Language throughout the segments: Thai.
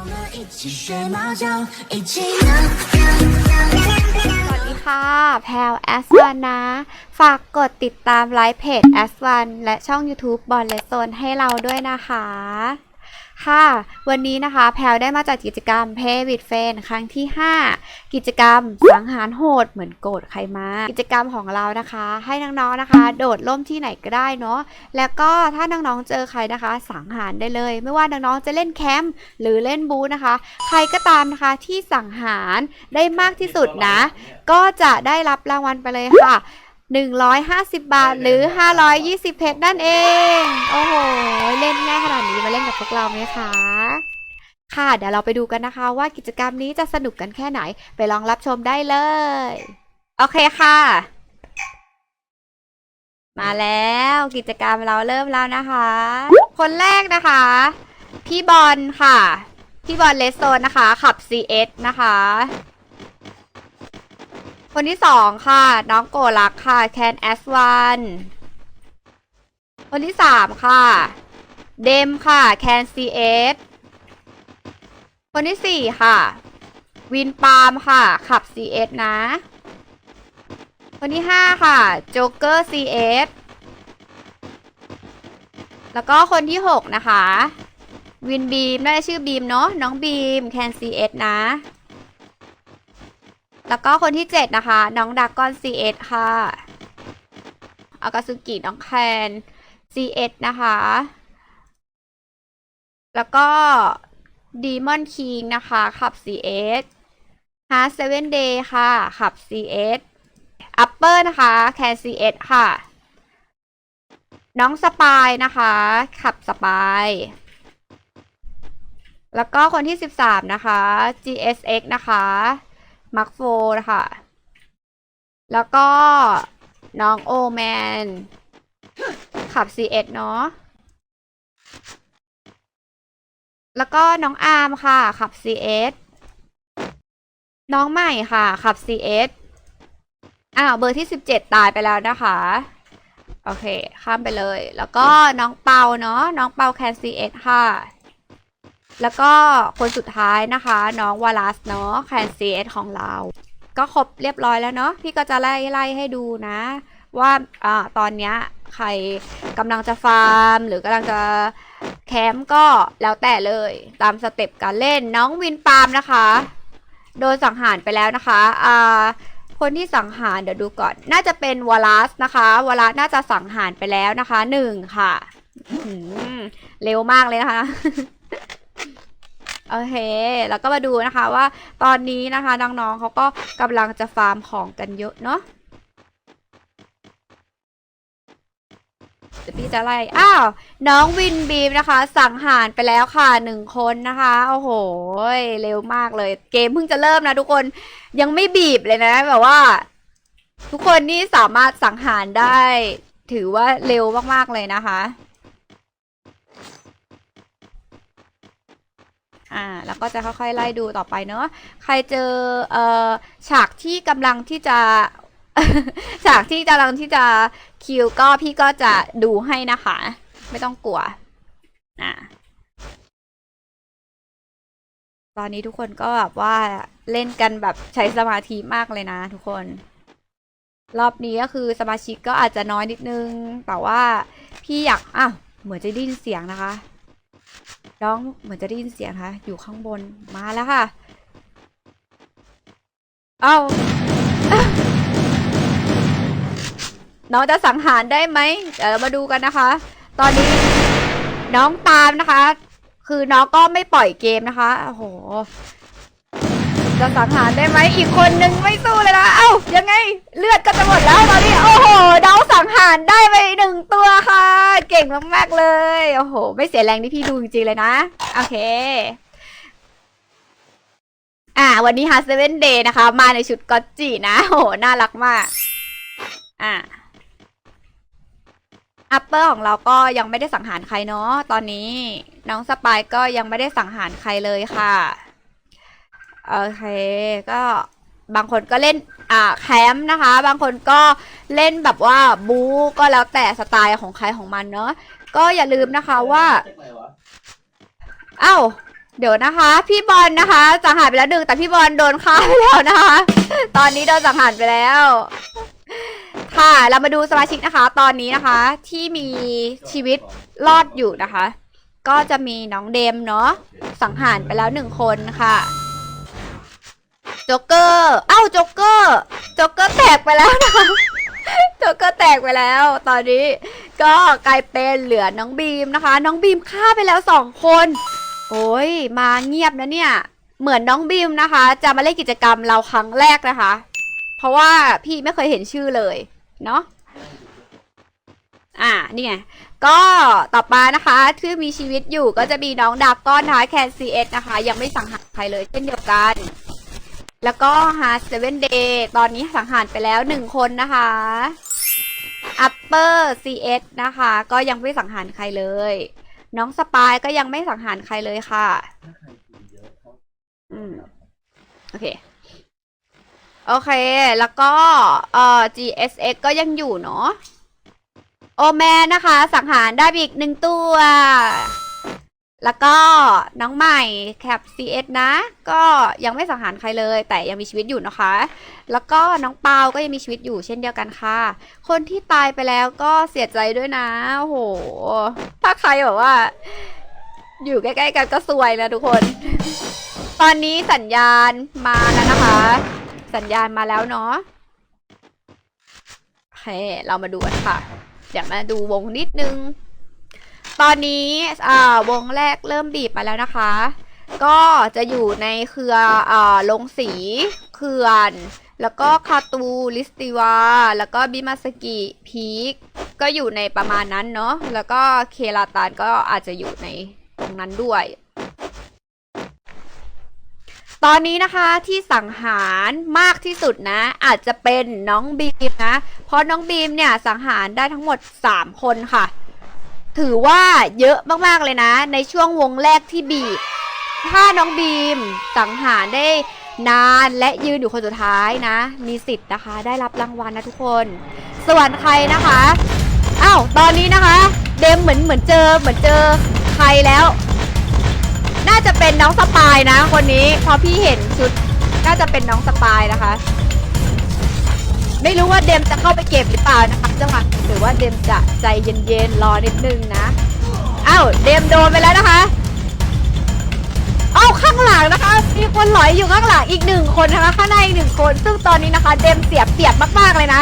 们一起学猫叫，一起呢。 สวัสดีค่ะ แพลวแอสวันนะ ฝากกดติดตามไลฟ์เพจแอสวันและช่อง YouTube บอลเลโซนให้เราด้วยนะคะ ค่ะ วันนี้นะคะแพลวได้มาจัดกิจกรรมเพวิดเฟนครั้งที่ 5 กิจกรรมสังหารโหดเหมือนโกรธใครมา กิจกรรมของเรานะคะ ให้น้องๆนะคะ โดดร่มที่ไหนก็ได้เนาะแล้วก็ถ้าน้องๆเจอใครนะคะ สังหารได้เลย ไม่ว่าน้องๆจะเล่นแคมป์หรือเล่นบูนะคะ ใครก็ตามนะคะที่สังหารได้มากที่สุดนะ ก็จะได้รับรางวัลไปเลยค่ะ 150 บาทหรือ 520 เพชรนั่นเอง โอ้โห เล่นง่ายขนาดนี้มาเล่นกับพวกเราไหมคะ ค่ะ เดี๋ยวเราไปดูกันนะคะว่ากิจกรรมนี้จะสนุกกันแค่ไหน ไปลองรับชมได้เลย โอเคค่ะ มาแล้วกิจกรรมเราเริ่มแล้วนะคะ คนแรกนะคะ พี่บอลค่ะ พี่บอลเลสโซนนะคะ ขับ CS นะคะ คนที่สองค่ะ น้องโกลักค่ะแคนแอสวันคนที่สามค่ะ เดมค่ะแคนซีเอสคนที่สี่ค่ะ วินปาล์มค่ะ ขับ CS นะ คนที่ห้าค่ะโจ๊กเกอร์ CS แล้วก็คนที่หกนะคะ วินบีมน่าจะชื่อบีมเนาะน้องบีมแคน CS นะ แล้วก็คนที่เจ็ดนะคะ น้องดากอน CS ค่ะอากาซุกิน้องแคน CS นะคะ แล้วก็ดีมอนคิงนะคะขับ CS ฮาร์เซเว่นเดย์ค่ะขับ CS อัปเปอร์นะคะแคน CS ค่ะ น้องสปายนะคะขับสปายแล้วก็คนที่ 13 นะคะ GSX นะคะ มาร์คโฟนะคะ แล้วก็น้องโอแมน ขับ C1 เนาะ แล้วก็น้องอาร์มค่ะ ขับ CS น้องใหม่ค่ะ ขับ CS อ้าว เบอร์ที่ 17 ตายไปแล้วนะคะ โอเค ข้ามไปเลย แล้วก็น้องเปาเนาะ น้องเปาแคน CS ค่ะ แล้วก็คนสุดท้ายนะคะ น้องวาลัสเนาะแคน CS ของเรา ก็ครบเรียบร้อยแล้วเนาะพี่ก็จะไล่ไล่ให้ดูนะ ว่าอ่าตอนเนี้ยใครกำลังจะฟาร์ม หรือกำลังจะแคมป์ก็แล้วแต่เลยตามสเต็ปการเล่นน้องวินปาล์มนะคะ โดนสังหารไปแล้วนะคะอ่าคนที่สังหารเดี๋ยวดูก่อน น่าจะเป็นวอลัสนะคะวอลัสน่าจะสังหารไปแล้วนะคะหนึ่งค่ะเร็วมากเลยนะคะ โอเค แล้วก็มาดูนะคะว่าตอนนี้นะคะน้องๆเขาก็กำลังจะฟาร์มของกันเยอะเนาะเดี๋ยวพี่จะไล่ อ้าว น้องวินบีมนะคะ สังหารไปแล้วค่ะหนึ่งคนนะคะ โอ้โห เร็วมากเลย เกมเพิ่งจะเริ่มนะทุกคน ยังไม่บีบเลยนะ แบบว่า ทุกคนนี่สามารถสังหารได้ ถือว่าเร็วมากๆเลยนะคะ อ่าแล้วก็จะค่อยๆไล่ดูต่อไปเนอะใครเจอเอ่อฉากที่กำลังที่จะฉากที่กำลังที่จะคิวก็พี่ก็จะดูให้นะคะ ไม่ต้องกลัวอ่าตอนนี้ทุกคนก็แบบว่าเล่นกันแบบใช้สมาธิมากเลยนะ ทุกคน รอบนี้ก็คือสมาชิกก็อาจจะน้อยนิดนึง แต่ว่าพี่อยากอ้าวเหมือนจะได้นเสียงนะคะ น้องเหมือนจะได้ยินเสียงค่ะอยู่ข้างบนมาแล้วค่ะ เอ้าน้องจะสังหารได้ไหมเดี๋ยวเรามาดูกันนะคะ ตอนนี้น้องตามนะคะ คือน้องก็ไม่ปล่อยเกมนะคะโอ้โหจะสังหารได้ไหมอีกคนนึงไม่สู้เลยนะ เอ้ายังไง เลือดก็จะหมดแล้วตอนนี้ โอ้โห สังหารได้ไปหนึ่งตัวค่ะ เก่งมากๆเลย โอ้โห ไม่เสียแรงที่พี่ดูจริงๆเลยนะ โอเค อ่า วันนี้ฮาร์เซเว่นเดย์นะคะ มาในชุดก็อตจีนะโอ้โหน่ารักมาก อ่าอัปเปอร์ของเราก็ยังไม่ได้สังหารใครเนาะ ตอนนี้น้องสปายก็ยังไม่ได้สังหารใครเลยค่ะ โอเค ก็บางคนก็เล่น อ่าแคมป์นะคะ บางคนก็เล่นแบบว่าบู๊ก็แล้วแต่สไตล์ของใครของมันเนาะก็อย่าลืมนะคะว่าอ้าวเดี๋ยวนะคะ พี่บอลนะคะสังหารไปแล้วหนึ่งแต่พี่บอลโดนฆ่าไปแล้วนะคะ ตอนนี้โดนสังหารไปแล้ว ค่ะเรามาดูสมาชิกนะคะ ตอนนี้นะคะ ที่มีชีวิตรอดอยู่นะคะ ก็จะมีน้องเดมเนาะสังหารไปแล้วหนึ่งคนค่ะ โจ๊กเกอร์เอ้าโจ๊กเกอร์โจ๊กเกอร์แตกไปแล้วนะคะโจ๊กเกอร์แตกไปแล้ว ตอนนี้ก็กลายเป็นเหลือน้องบีมนะคะ น้องบีมฆ่าไปแล้วสองคน โอ้ยมาเงียบนะเนี่ย เหมือนน้องบีมนะคะ จะมาเล่นกิจกรรมเราครั้งแรกนะคะ เพราะว่าพี่ไม่เคยเห็นชื่อเลยเนาะอ่านี่ไงก็ต่อมานะคะที่มีชีวิตอยู่ก็จะมีน้องดาบก้อนท้ายแคนซีเอสนะคะ ยังไม่สังหารใครเลยเช่นเดียวกัน แล้วก็ฮาร์เซเว่นเดย์ตอนนี้สังหารไปแล้วหนึ่งคนนะคะ Upper CS นะคะ ก็ยังไม่สังหารใครเลย น้องสปายก็ยังไม่สังหารใครเลยค่ะ อืม โอเค โอเค แล้วก็ เอ่อ GSX ก็ยังอยู่เนาะโอแมนนะคะ สังหารได้อีกหนึ่งตัว แล้วก็น้องใหม่แคป CS นะ ก็ยังไม่สังหารใครเลย แต่ยังมีชีวิตอยู่นะคะ แล้วก็น้องเปาก็ยังมีชีวิตอยู่เช่นเดียวกันค่ะ คนที่ตายไปแล้วก็เสียใจด้วยนะโอ้โห ถ้าใครแบบว่า อยู่ใกล้ๆกันก็ซวยนะทุกคน ตอนนี้สัญญาณมาแล้วนะคะ สัญญาณมาแล้วเนาะโอเคเรามาดูกันค่ะ เดี๋ยวมาดูวงนิดนึง อนนี้อ่าวงแรกเริ่มบีบมาแล้วนะคะ ก็จะอยู่ในเครืออ่าลงสีเขื่อน แล้วก็คาตูลิสติวา แล้วก็บิมาสกิพีคก็อยู่ในประมาณนั้นเนาะแล้วก็เคลาตานก็อาจจะอยู่ในตรงนั้นด้วย ตอนนี้นะคะที่สังหารมากที่สุดนะ อาจจะเป็นน้องบีมนะ เพราะน้องบีมเนี่ยสังหารได้ทั้งหมด 3 คนค่ะ ถือว่าเยอะมากๆเลยนะ ในช่วงวงแรกที่บีบ ถ้าน้องบีมสังหารได้นานและยืนอยู่คนสุดท้ายนะ มีสิทธิ์นะคะ ได้รับรางวัลนะทุกคน ส่วนใครนะคะอ้าวตอนนี้นะคะ เดมเหมือนเหมือนเจอเหมือนเจอใครแล้ว น่าจะเป็นน้องสปายนะ คนนี้พอพี่เห็นชุดน่าจะเป็นน้องสปายนะคะ ไม่รู้ว่าเดมจะเข้าไปเก็บหรือเปล่านะคะจังหวะหรือว่าเดมจะใจเย็นๆรอนิดนึงนะอ้าวเดมโดนไปแล้วนะคะเอ้าข้างหลังนะคะ มีคนหลอยอยู่ข้างหลังอีกหนึ่งคนนะคะข้างในอีกหนึ่งคน ซึ่งตอนนี้นะคะ เดมเสียบเปรียบมากๆเลยนะ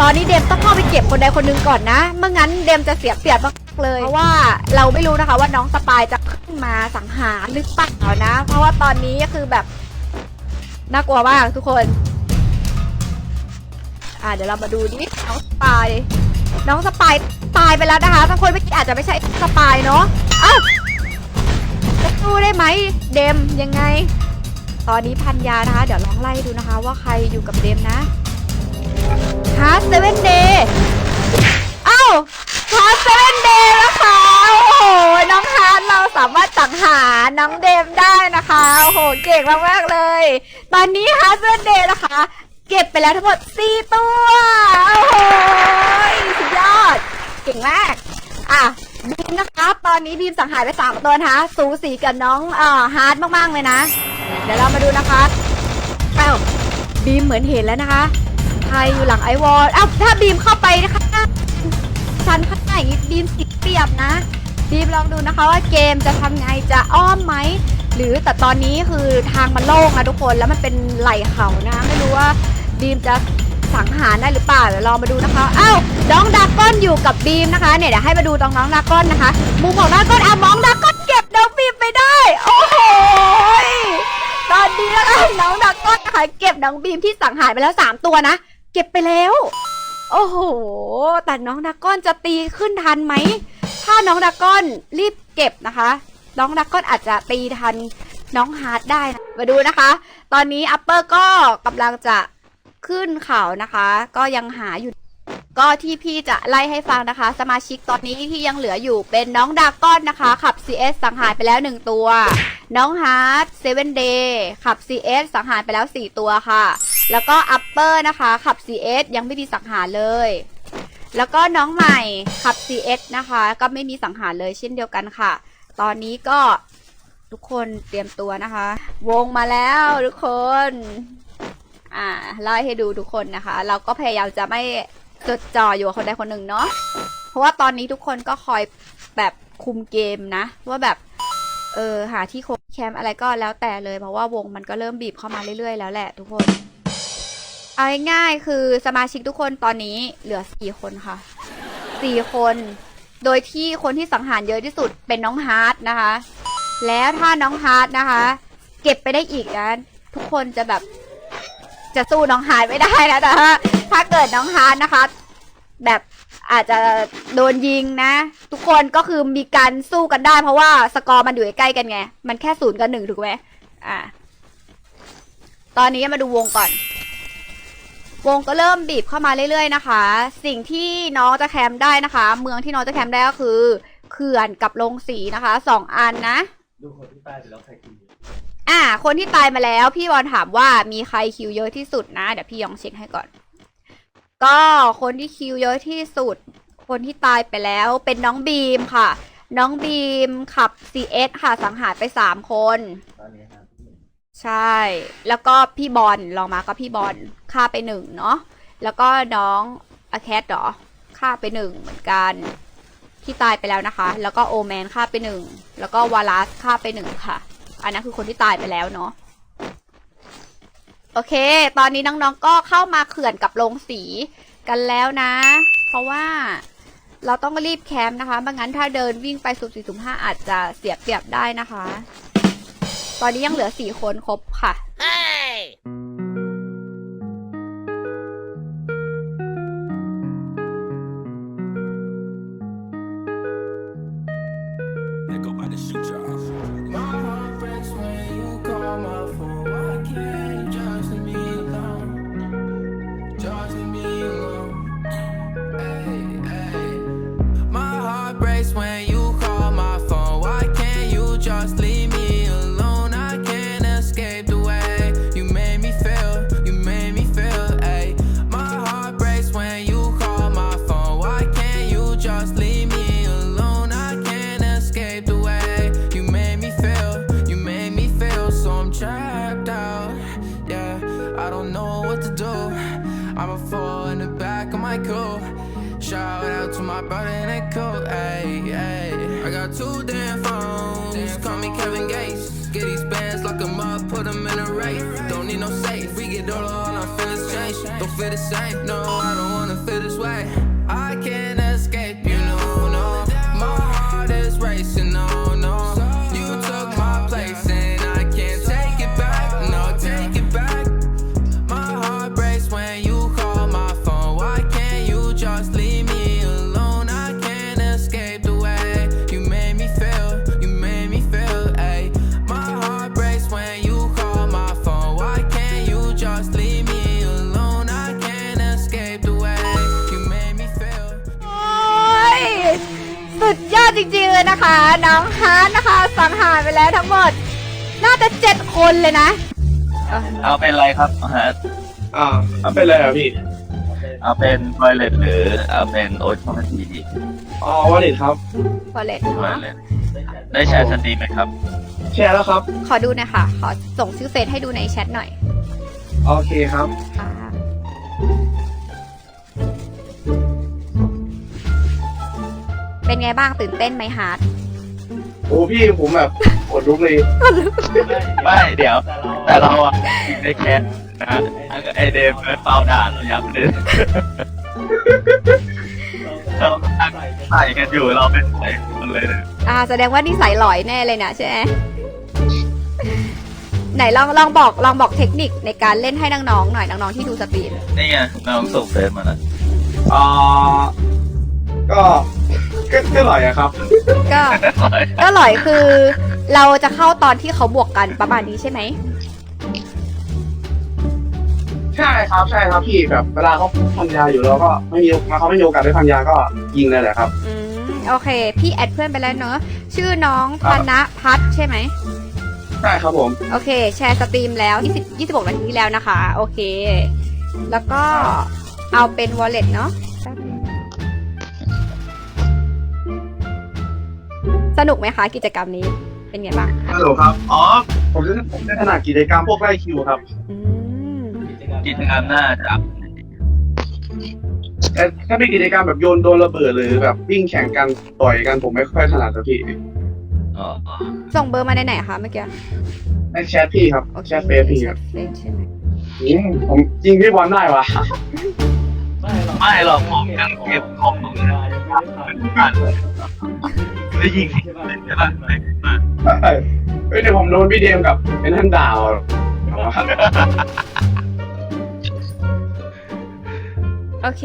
ตอนนี้เดมต้องเข้าไปเก็บคนใดคนหนึ่งก่อนนะไม่งั้นเดมจะเสียบเปรียบมากเลยเพราะว่าเราไม่รู้นะคะว่าน้องสปายจะขึ้นมาสังหารหรือเปล่านะ เพราะว่าตอนนี้ก็คือแบบน่ากลัวมากทุกคน อ่าเดี๋ยวเรามาดูดิน้องสปาย น้องสปายตายไปแล้วนะคะบางคนไม่อาจจะไม่ใช่สปายเนาะเอ้าจะสู้ได้ไหมเดมยังไง ตอนนี้พันยานะคะ เดี๋ยวลองไล่ดูนะคะ ว่าใครอยู่กับเดมนะฮาร์ดเซเว่นเดย์เอ้าฮาร์ดเซเว่นเดย์นะคะโอ้โหน้องฮาร์ดเราสามารถสังหารน้องเดมได้นะคะโอ้โหเก่งมากๆเลย ตอนนี้ฮาร์ดเซเว่นเดย์นะคะ เก็บไปแล้วทั้งหมด 4 ตัว โอ้โหสุดยอด เก่งมาก อะบีมนะคะ ตอนนี้บีมสังหารไป 3 ตัวนะคะ สูสีกับน้องเอ่อฮาร์ดมากๆเลยนะ เดี๋ยวเรามาดูนะคะเอ้าบีมเหมือนเห็นแล้วนะคะใครอยู่หลังไอวอลอ้าถ้าบีมเข้าไปนะคะชันข้างในอย่างนี้บีมสิเปรียบนะ บีมลองดูนะคะว่าเกมจะทำไงจะอ้อมไหมหรือแต่ตอนนี้คือทางมันโล่งนะทุกคนแล้วมันเป็นไหล่เขานะ ไม่รู้ว่า บีมจะสังหารได้หรือเปล่าเดี๋ยวลองมาดูนะคะอ้าวน้องดาก้อนอยู่กับบีมนะคะเนี่ยเดี๋ยวให้มาดูตรงน้องดาก้อนนะคะมุมของดาก้อนอะมองดาก้อนเก็บน้องบีมไปได้ โอ้โหตอนนี้นะคะน้องดาก้อนนะคะเก็บน้องบีมที่สังหารไปแล้วสามตัวนะเก็บไปแล้ว โอ้โหแต่น้องดาก้อนจะตีขึ้นทันไหมถ้าน้องดาก้อนรีบเก็บนะคะ น้องดาก้อนอาจจะตีทันน้องฮาร์ดได้นะมาดูนะคะ ตอนนี้อัปเปอร์ก็กำลังจะ ขึ้นเขานะคะ ก็ยังหาอยู่ก็ที่พี่จะไล่ให้ฟังนะคะ สมาชิกตอนนี้ที่ยังเหลืออยู่เป็นน้องดาก้อนนะคะ ขับ CS สังหารไปแล้วหนึ่งตัว น้องฮาร์ดเซเว่นเดย์ขับ CS สังหารไปแล้ว 4 ตัวค่ะ แล้วก็อัปเปอร์นะคะ ขับ CS ยังไม่มีสังหารเลย แล้วก็น้องใหม่ขับ CS นะคะ ก็ไม่มีสังหารเลยเช่นเดียวกันค่ะ ตอนนี้ก็ทุกคนเตรียมตัวนะคะ วงมาแล้วทุกคน อ่าไล่ให้ดูทุกคนนะคะ เราก็พยายามจะไม่จดจ่ออยู่คนใดคนหนึ่งเนาะเพราะว่าตอนนี้ทุกคนก็คอยแบบคุมเกมนะ ว่าแบบ เออหาที่โคแคมป์อะไรก็แล้วแต่เลย เพราะว่าวงมันก็เริ่มบีบเข้ามาเรื่อยๆแล้วแหละทุกคน เอาง่ายๆคือสมาชิกทุกคนตอนนี้เหลือสี่คนค่ะสี่คน โดยที่คนที่สังหารเยอะที่สุดเป็นน้องฮาร์ดนะคะ แล้วถ้าน้องฮาร์ดนะคะ เก็บไปได้อีกนะทุกคนจะแบบ จะสู้น้องฮาร์ดไม่ได้นะแต่ถ้าถ้าเกิดน้องฮาร์ดนะคะ แบบอาจจะโดนยิงนะ ทุกคนก็คือมีการสู้กันได้ เพราะว่าสกอร์มันอยู่ใกล้กันไง มันแค่ศูนย์กับหนึ่งถูกไหมอ่าตอนนี้มาดูวงก่อน วงก็เริ่มบีบเข้ามาเรื่อยๆนะคะ สิ่งที่น้องจะแคมป์ได้นะคะ เมืองที่น้องจะแคมป์ได้ก็คือเขื่อนกับโรงสีนะคะสองอันนะดูคนที่ตายไปแล้วใครกิน อ่า คนที่ตายมาแล้ว พี่บอลถามว่ามีใครคิวเยอะที่สุดนะ เดี๋ยวพี่ลองเช็คให้ก่อน ก็คนที่คิวเยอะที่สุด คนที่ตายไปแล้วเป็นน้องบีมค่ะ น้องบีมขับ CS ค่ะสังหารไปสามคน ตอนนี้ครับใช่ แล้วก็พี่บอลลองมาก็พี่บอลฆ่าไปหนึ่งเนาะ แล้วก็น้องอาแคทเหรอฆ่าไปหนึ่งเหมือนกัน ที่ตายไปแล้วนะคะ แล้วก็โอแมนฆ่าไปหนึ่ง แล้วก็วาลัสฆ่าไปหนึ่งค่ะ อันนั้นคือคนที่ตายไปแล้วเนาะโอเค ตอนนี้น้องๆก็เข้ามาเขื่อนกับโรงสีกันแล้วนะ เพราะว่าเราต้องรีบแคมป์นะคะไม่งั้นถ้าเดินวิ่งไปสุ่มสี่สุ่มห้าอาจจะเสียเปรียบได้นะคะ ตอนนี้ยังเหลือสี่คนครบค่ะ hey! Same. No, I don't wanna feel this way. I can't อดจริงๆเลยนะคะ น้องฮาร์ดนะคะ สังหารไปแล้วทั้งหมด น่าจะเจ็ดคนเลยนะเออเอาเป็นอะไรครับเอาฮะอ่าเอาเป็นอะไรอะพี่เอาเป็นทอยเลตหรือเอาเป็นโอชอนทีดีอ๋อวันนี้ครับ พอเลตทอยเนาะเลตได้แชร์สตรีมไหมครับ แชร์แล้วครับ ขอดูหน่อยค่ะขอส่งชื่อเฟซให้ดูในแชทหน่อยโอเคครับ ค่ะ เป็นไงบ้างตื่นเต้นไหมฮาร์ดโอ้พี่ผมแบบขนลุกเลยไม่เดี๋ยว แต่เราอะยิงได้แค่นะไอเดมมันเปล่าด่าเรายับเลยเราตั้งใส่กันอยู่เราเป็นใส่คนเลยนะอ่า แสดงว่านิสัยหลอยแน่เลยนะใช่ไหมไหนลองลองบอกลองบอกเทคนิคในการเล่นให้น้องๆหน่อยน้องๆที่ดูสตรีมนี่ไงน้องส่งเฟซมาแล้วอ่าก็ ก็ก็อร่อยอะครับ ก็ก็หลอยคือเราจะเข้าตอนที่เขาบวกกันประมาณนี้ใช่ไหม ใช่ครับใช่ครับพี่แบบเวลาเขาพันยาอยู่แล้วก็ไม่มีมาเขาไม่มีโอกาสได้พันยาก็ยิงเลยแหละครับ อืมโอเค พี่แอดเพื่อนไปแล้วเนอะชื่อน้องคธรับนพัฒน์ใช่ไหม ใช่ครับผมโอเค แชร์สตรีมแล้ว20 26นาทีที่แล้วนะคะ โอเค แล้วก็เอาเป็น wallet เนาะแป๊บนึง สนุกไหมคะกิจกรรมนี้ เป็นไงบ้างฮัลโหลครับ อ๋อ ผมจะผมจะถนัดกิจกรรมพวกไล่คิวครับอืมกิจกรรมน่าจะแต่ถ้าเป็นกิจกรรมแบบโยนโดนระเบิดหรือแบบวิ่งแข่งกันต่อยกันผมไม่ค่อยถนัดครับพี่อ๋อส่งเบอร์มาในไหนคะเมื่อกี้ในแชทพี่ครับโอเคแชทเฟซพี่แชครับทเฟซใช่ไหมอืมผมยิงพี่บอลได้วะไม่หรอกผมยังเก็บของตรงนี้ยัง ไม่ได้ผ่านได้ยิงสิใช่ปะเฮ้ยเดี๋ยวผมโดนพี่เดมกับไอ้นั่นด่าเอาโอเค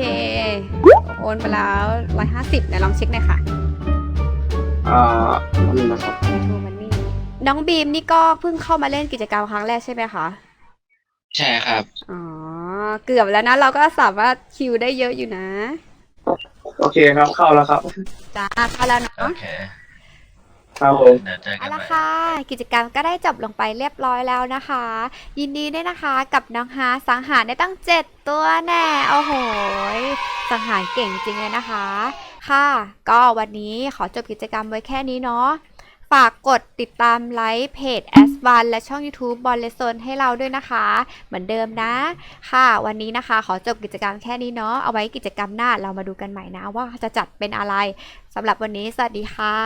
โอนไปแล้วร้อยห้าสิบไหนลองเช็คหน่อยค่ะอ่าอันนี้นะครับทูมันนี่น้องบีมนี่ก็เพิ่งเข้ามาเล่นกิจกรรมครั้งแรกใช่ไหมคะ ใช่ครับ อ๋อ เกือบแล้วนะ เราก็สามารถคิวได้เยอะอยู่นะ โอเคครับเข้าแล้วครับ จ้าเข้าแล้วโอเนาะเคครับผม เดี๋ยวเจอกัเอานละใหม่ ค่ะกิจกรรมก็ได้จบลงไปเรียบร้อยแล้วนะคะ ยินดีด้วยนะคะกับน้องฮาสังหารได้ตั้ง 7 ตัวแน่โอ้โหยสังหารเก่งจริงเลยนะคะ ค่ะ ก็วันนี้ขอจบกิจกรรมไว้แค่นี้เนาะ ฝากกดติดตามไลฟ์เพจ S1 และช่อง YouTube บอลเลซนให้เราด้วยนะคะ เหมือนเดิมนะ ค่ะ วันนี้นะคะ ขอจบกิจกรรมแค่นี้เนาะเอาไว้กิจกรรมหน้าเรามาดูกันใหม่นะว่าจะจัดเป็นอะไรสำหรับวันนี้สวัสดีค่ะ